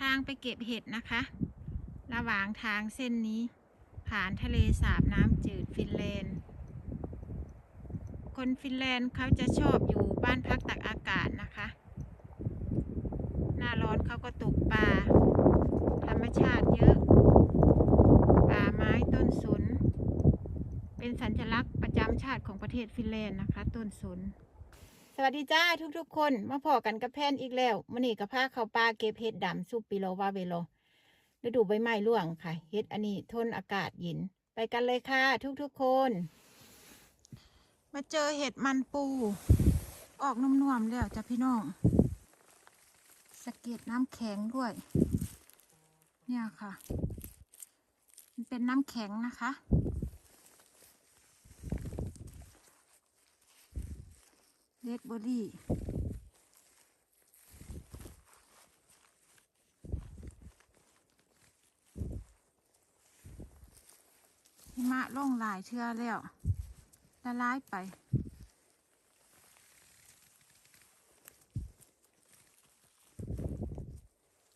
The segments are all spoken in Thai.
ทางไปเก็บเห็ดนะคะ ระหว่างทางเส้นนี้ ผ่านทะเลสาบน้ำจืดฟินแลนด์ คนฟินแลนด์เขาจะชอบอยู่บ้านพักตักอากาศนะคะ หน้าร้อนเขาก็ตกปลาธรรมชาติเยอะป่าไม้ต้นสนเป็นสัญลักษณ์ประจำชาติของประเทศฟินแลนด์นะคะ ต้นสน สวัสดีจ้าทุกๆ คนมาพอกันกับแพนอีกแล้วมื่อนี้กับผ้าเขาวปลาเก็บเห็ดดำซุปปิโลวาเวโลฤดูใบไม้ร่วงค่ะเห็ดอันนี้ทนอากาศเย็นไปกันเลยค่ะ ทุกๆคน มาเจอเห็ดมันปู ออกนุ่มๆแล้วจ้ะพี่น้องสะเก็ดน้ำแข็งด้วย เนี่ยค่ะ มันเป็นน้ำแข็งนะคะ เลดบอดี้หิมะล่องลายเทือแล้วละลายไป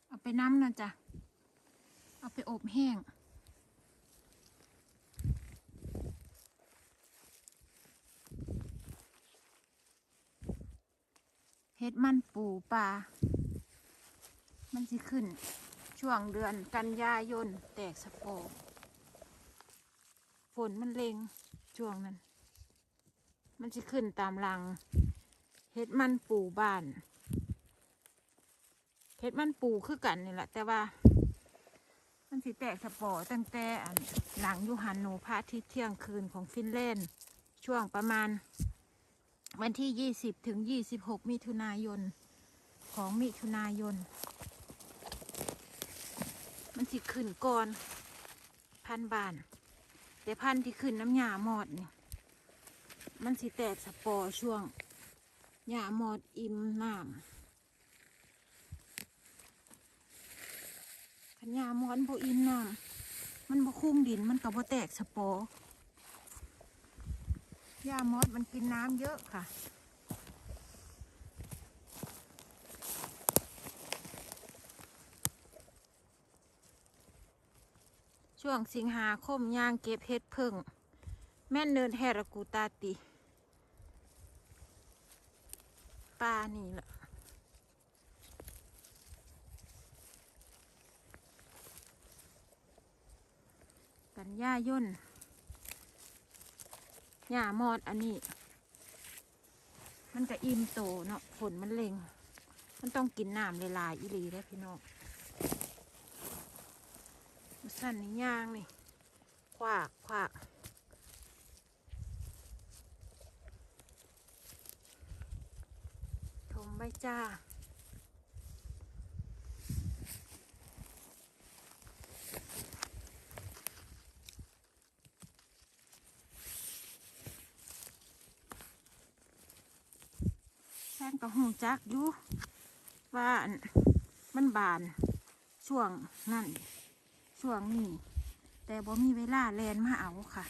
เอาไปน้ำนะจ๊ะ เอาไปอบแห้ง เฮ็ดมันปูปลามันสิขึ้น ช่วงเดือนกันยายน แตกสะโพกฝนมันเลงช่วงนั้น มันสิขึ้นตามรังเฮ็ดมันปูบ้านเฮ็ดมันปูคือกันนี่แหละแต่ว่า มันสิแตกสะโพกตั้งแต่หลังยูฮันโนพระอาทิตย์เที่ยงคืนของฟินแลนด์ช่วงประมาณ วันที่ 20 ถึง 26 มิถุนายน ของมิถุนายน มันสิขึ้นก่อน พันบาน แต่พันที่ขึ้นน้ำหยาหมอดนี่มันสิแตกสปอร์ช่วงหยาหมอดอิ่มน้ำขันหยาหมอนบ่อิ่มน้ำมันบ่คุ้มดินมันก็บ่แตกสปอร์ หญ้ามดมันกินน้ำเยอะค่ะ ช่วงสิงหาคมย่างเก็บเห็ดพิ่ง แม่นเนินแฮรกูตาติปลานี่แหละกันย่าย่น หญ้ามอดอันนี้ มันจะอิ่มโตเนาะฝนมันเล็ง มันต้องกินน้ำหลายๆอีหลีได้พี่น้องสั่นนี่ย่างนี่ขวากขวากถมใบจ้า แฟนก็หูจักอยู่ว่ามันบานช่วงนั่นช่วงนี้ แต่บ่มีเวลาแลนมาเอาค่ะ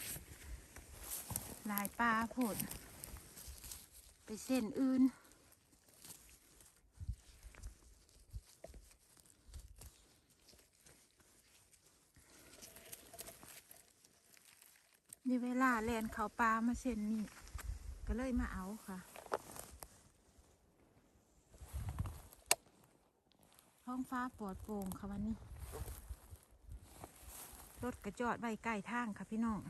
ลายปลาโพดไปเส้นอื่นมีเวลาแลนเขาปลามาเส้นนี้ก็เลยมาเอาค่ะ ท้องฟ้าปลอดโปร่งค่ะวันนี้ รถกระจอดไว้ใกล้ทางค่ะพี่น้อง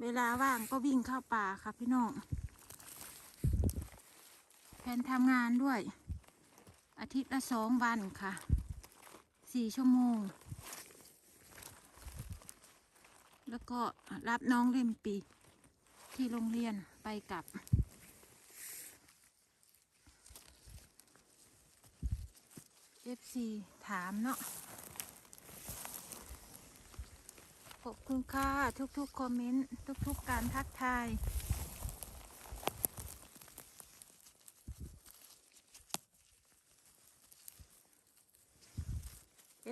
เวลาว่างก็วิ่งเข้าป่าค่ะพี่น้อง แผนทำงานด้วย อาทิตย์ละสองวันค่ะ สี่ชั่วโมง แล้วก็รับน้องเล่มปีที่โรงเรียนไปกับ FC ถามเนาะขอบคุณค่ะทุกๆคอมเมนต์ทุกๆการทักทาย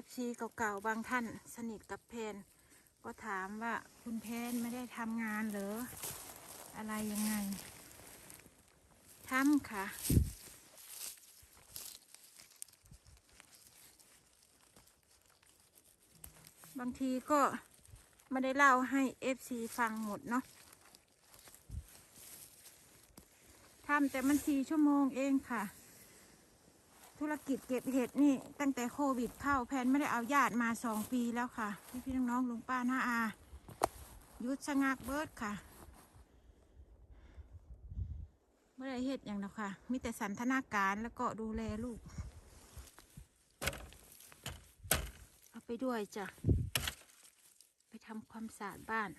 FC เก่าๆบางท่านสนิทกับเพน ก็ถามว่าคุณแพนไม่ได้ทำงานหรออะไรยังไงทำค่ะ บางทีก็ไม่ได้เล่าให้ FC ฟังหมดเนาะทำแต่มันสี่ชั่วโมงเองค่ะ ธุรกิจเก็บเห็ดนี่ตั้งแต่โควิดเข้าแพนไม่ได้เอาญาติมาสองปีแล้วค่ะ พี่พี่น้องๆลุงป้าน้าอายุดชะงักเบิดค่ะไม่ได้เห็ดอย่างเดียวค่ะ มีแต่สันทนาการแล้วก็ดูแลลูก เอาไปด้วยจ้ะ ไปทำความสะอาดบ้าน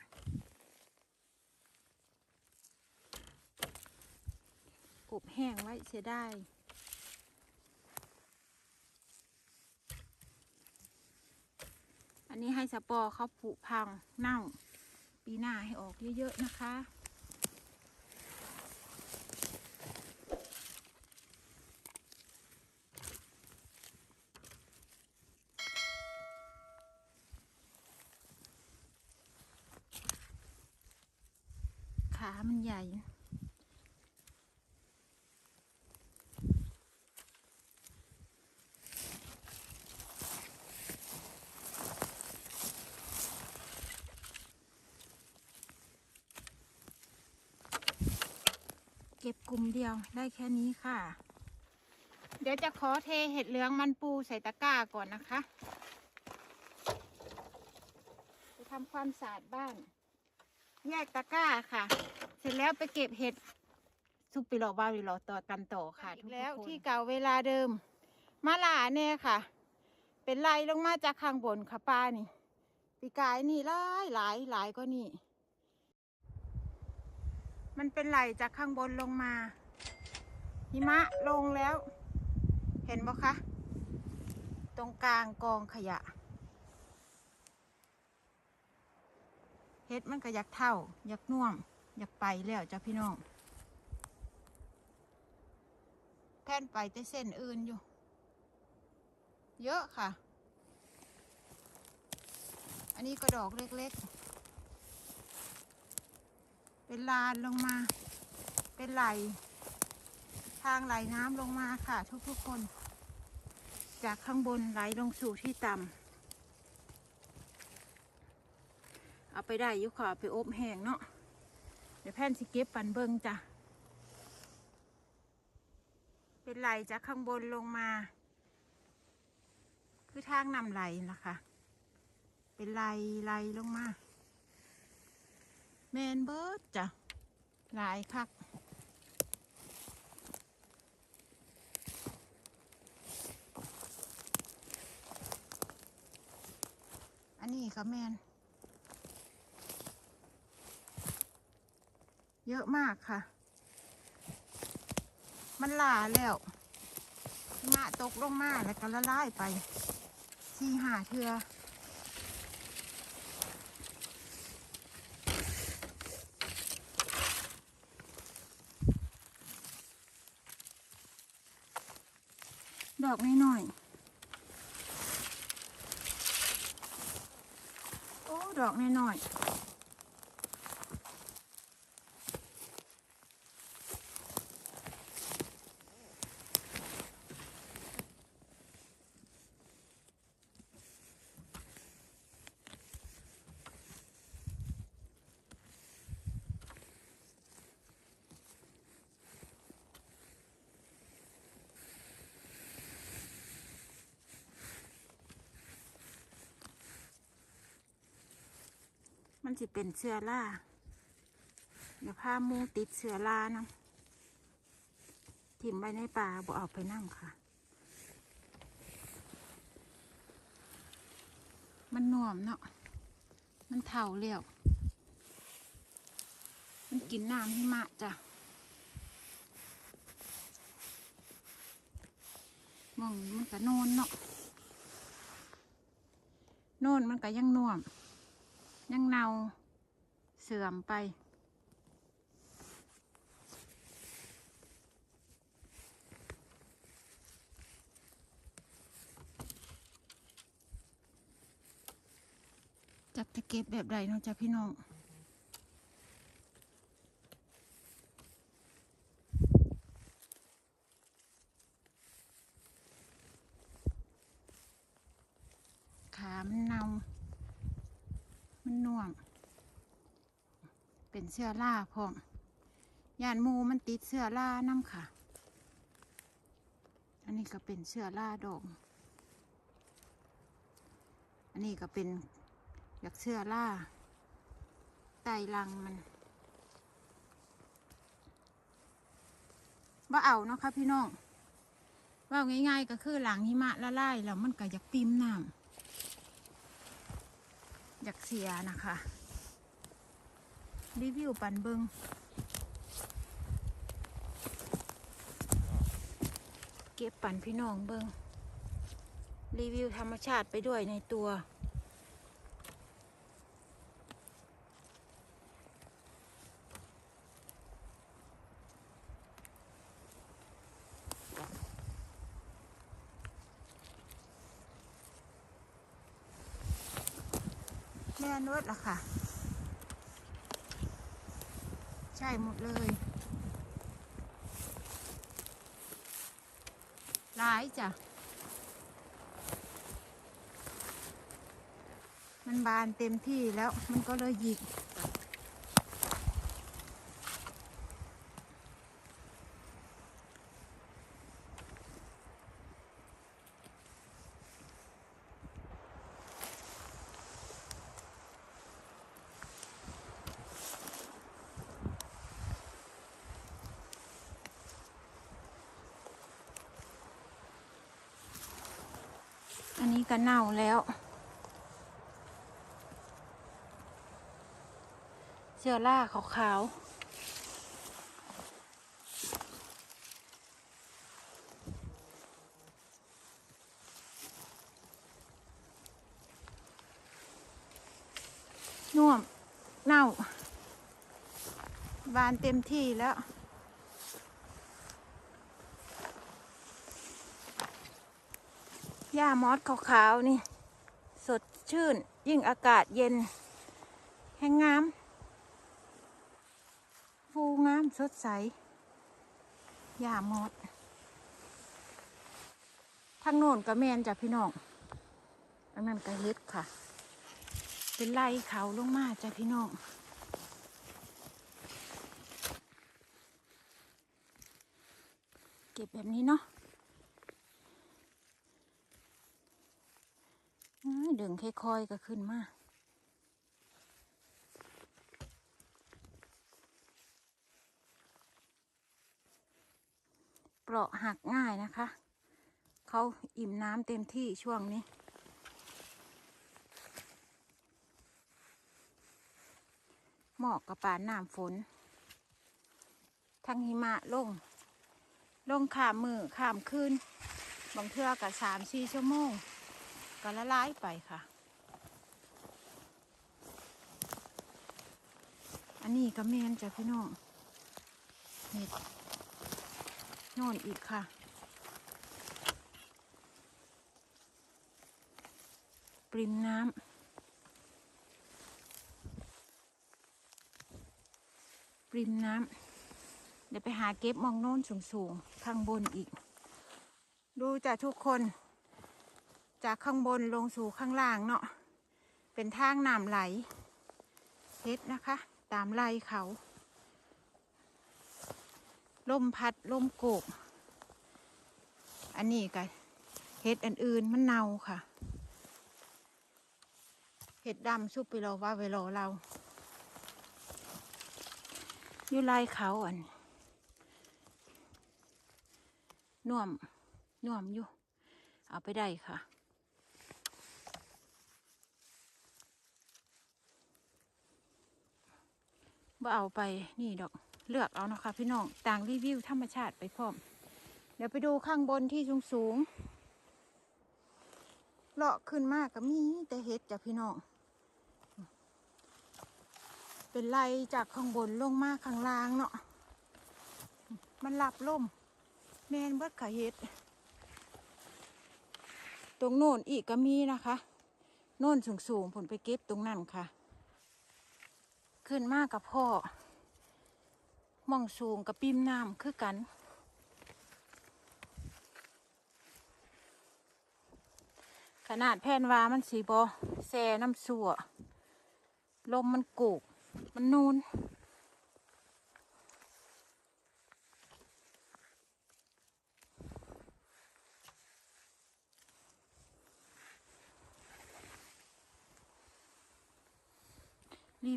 อบแห้งไว้เสียได้ อันนี้ให้สปอร์เขาผุพังเน่า ปีหน้าให้ออกเยอะ ๆ นะคะ ขามันใหญ่ เก็บกลุ่ มเดียวได้แค่นี้ค่ะ เดี๋ยวจะขอเทเห็ดเหลืองมันปูใส่ตะกร้าก่อนนะคะจะทำความสะอาดบ้าน แยกตะกร้าค่ะ เสร็จแล้วไปเก็บเห็ดซุปไปหลอกบ้าหรือหลอกต่อกันต่อค่ะทุกแล้วที่เก่าเวลาเดิมมาหลาเนี่ยค่ะ เป็นไล่ลงมาจากข้างบนค่ะป้านี่ ปีกายนี่หลายหลายหลายก็นี่ มันเป็นไหลจากข้างบนลงมา หิมะลงแล้ว เห็นบ่คะ ตรงกลางกองขยะ เฮ็ดมันก็อยากเท่า อยากน่วม อยากไปแล้วจ้ะพี่น้องแพ่นไปแต่เส้นอื่นอยู่ เยอะค่ะ อันนี้ก็ดอกเล็กๆ เป็นลานลงมา เป็นไหล ทางไหลน้ำลงมาค่ะ ทุกๆคน จากข้างบนไหลลงสู่ที่ต่ำเอาไปได้ยุขอเอไปอบแห้งเนาะเดี๋ยวแพนสิเก็บปันเบิงจ้ะเป็นไหลจากข้างบนลงมา คือทางนำไหลนะคะ เป็นไหลไหลลงมา แมนเบิร์ดจ้ะหลายคักอันนี้ค่ะแมนเยอะมากค่ะ มันลาแล้วหมาตกลงมาแล้วก็ละลายไปที่หาเทือ ดอกน้อยๆ โอ้ ดอกน้อยๆ มันจะเป็นเชื้อราเดี๋ยวผ้ามูติดเชื้อราเนาะถิ่มไว้ในป่าบ่เอาไปนั่งค่ะ มันหน่วมเนาะมันเท่าเลี้ยวมันกินน้ำหิมะจ้ะมองมันก็โนนเนาะโน่นมันก็ยังน่วม ยังเนาเสื่อมไป จับตะเก็บแบบใดเนาะจ้ะพี่น้อง ขามันเนา มันหน่วง เป็นเสื้อล่าพร้อมยานมูมันติดเสื้อล่าน้ำค่ะ อันนี้ก็เป็นเสื้อล่าดอกอันนี้ก็เป็นอยากเสื้อล่าไตรังมันว่าเอาเนาะค่ะพี่น้องว่าง่ายๆก็คือหลังหิมะละลายแล้วมันก็อยากปิมน้ำอยากเสียนะคะ รีวิวปันเบิงเก็บปันพี่น้องเบิงรีวิวธรรมชาติไปด้วยในตัวแม่นวดละค่ะ ใช่หมดเลย หลายจ้ะ มันบานเต็มที่แล้วมันก็เลยหยิก อันนี้ก็เน่าแล้วเสื้อล่าขาวๆน่วม เน่า บานเต็มที่แล้ว หญ้ามอสขาวๆ นี่ สดชื่น ยิ่งอากาศเย็น แห้งงาม ฟูงามสดใสหญ้ามอสทางโน่นก็แมนจ้ะพี่น้องอันนั้นก็เฮ็ดค่ะ เป็นไล่เขาลงมาจ้ะพี่น้องเก็บแบบนี้เนาะ อ้าย ดึงค่อยๆก็ขึ้นมาเปราะหักง่ายนะคะ เขาอิ่มน้ำเต็มที่ช่วงนี้ เหมาะกับป่านน้ำฝน ทั้งหิมะลง ลงขามมือขามคืนบางเทื่อกับสามสี่ชั่วโมง ก็ละลายไปค่ะ อันนี้ก็เมนจ้ะพี่น้องเห็ดน่นอีกค่ะปริมน้ำปริมน้ำเดี๋ยวไปหาเก็บมองโน่นสูงๆ ข้างบนอีก ดูจ้ะทุกคน จากข้างบนลงสู่ข้างล่างเนาะเป็นทางน้ำไหลเฮ็ดนะคะ ตามไหลเขาลมพัดลมโกก อันนี้ก็เฮ็ดอันอื่นมันเน่าค่ะเห็ดดำซุปไปรอว่าไปรอเราอยู่ไล่เขาอันน่วมน่วมอยู่ เอาไปได้ค่ะ บ่เอาไปนี่ดอกเลือกเอานะคะพี่น้องต่างรีวิวธรรมชาติไปพร้อม เดี๋ยวไปดูข้างบนที่สูงสูงๆเลาะขึ้นมากก็มีแต่เห็ดจ้ะพี่น้อง เป็นไรจากข้างบนลงมาข้างล่างเนาะมันหลับล่มแมนเบิดขาเห็ด ตรงโน่นอีกก็มีนะคะ โน่นสูงสูงๆผลไปเก็บตรงนั้นค่ะ ขึ้นมากกับพ่อมองสูงกับปิมน้ำคือกัน ขนาดแผ่นวามันสีบอแซ่น้ำสัวลมมันกูกมันนูน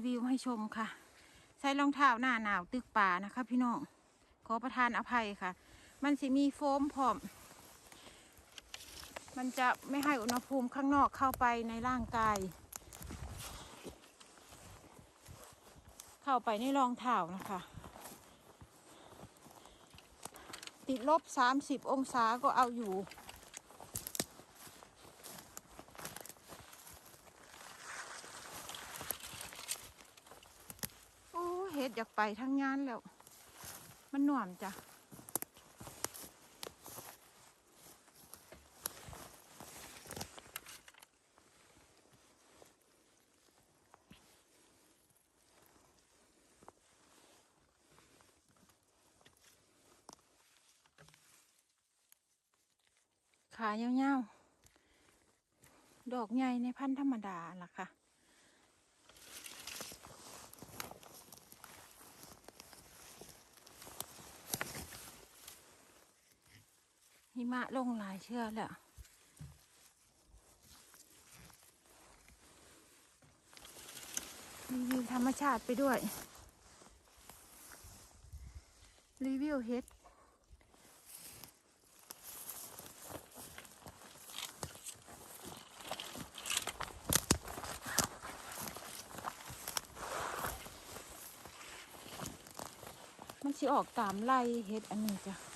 วิวให้ชมค่ะ ใส่รองเท้าหน้าหนาวตึกป่านะคะ พี่น้องขอประทานอภัยค่ะ มันสิมีโฟมพร้อม มันจะไม่ให้อุณหภูมิข้างนอกเข้าไปในร่างกาย เข้าไปในรองเท้านะคะ ติดลบ30องศาก็เอาอยู่ โอ้เฮ็ ดอยากไปทั้งงานแล้ว มันหน่วมจ้ะขายาวๆ ดอกใหญ่ในพันธุ์ธรรมดาล่ะค่ะ หิมะลงหลายเชื่อกแล้วรีวิวธรรมชาติไปด้วย รีวิวเฮ็ดมันสิออกตามไล่เฮ็ดอันนี้จ้ะ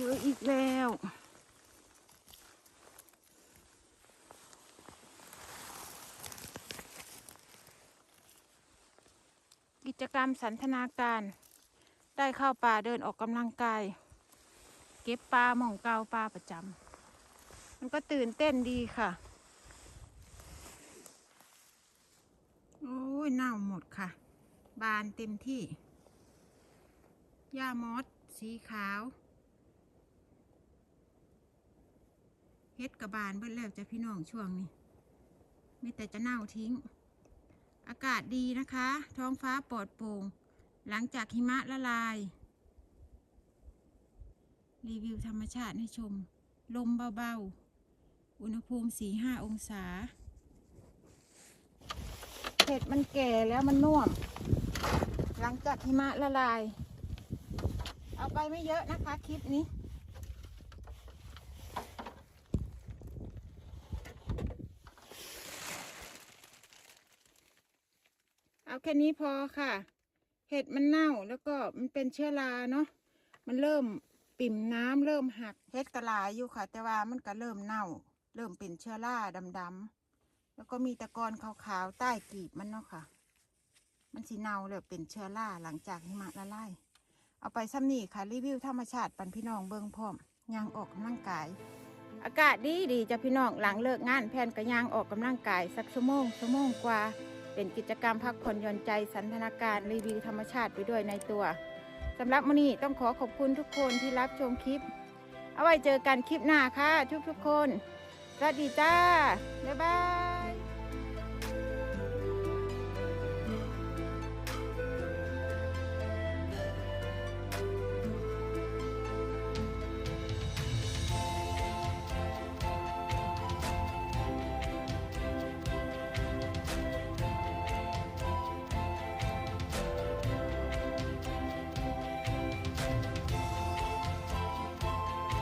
จออีกแล้ว กิจกรรมสันทนาการ ได้เข้าป่าเดินออกกำลังกาย เก็บปลาหม่องเกาปลาประจำมันก็ตื่นเต้นดีค่ะโอ้ยเน่าหมดค่ะ บานเต็มที่หญ้ามอสสีขาว เฮ็ดกับบานเบิดแล้วจ้ะพี่น้องช่วงนี้มีแต่จะเน่าทิ้ง อากาศดีนะคะ ท้องฟ้าปลอดโปร่ง หลังจากหิมะละลาย รีวิวธรรมชาติให้ชม ลมเบาๆ อุณหภูมิ4-5องศาเห็ดมันแก่แล้วมันน่วม หลังจากหิมะละลาย เอาไปไม่เยอะนะคะคลิปนี้ เอา แค่นี้พอค่ะ เห็ดมันเน่าแล้วก็มันเป็นเชื้อราเนาะมันเริ่มปิ่มน้ำเริ่มหักเห็ดกระลายอยู่ค่ะ แต่ว่ามันก็เริ่มเน่า เริ่มเป็นเชื้อราดำๆแล้วก็มีตะกอนขาวๆใต้กีบมันเนาะค่ะ มันสีเน่าเลยเป็นเชื้อราหลังจากหิมะละลายเอาไปซ้ำนี่ค่ะรีวิวธรรมชาติปันพี่น้องเบิ่งพร้อมยางออกกำลังกาย อากาศดีดีจะพี่น้องหลังเลิกงานแพนกระยางออกกำลังกายสักชั่วโมงชั่วโมงกว่า เป็นกิจกรรมพักผ่อนหย่อนใจสันทนาการรีวิวธรรมชาติไปด้วยในตัวสำหรับมื้อนี้ต้องขอขอบคุณทุกคนที่รับชมคลิป เอาไว้เจอกันคลิปหน้าค่ะทุกๆคน สวัสดีจ้า บ๊ายบาย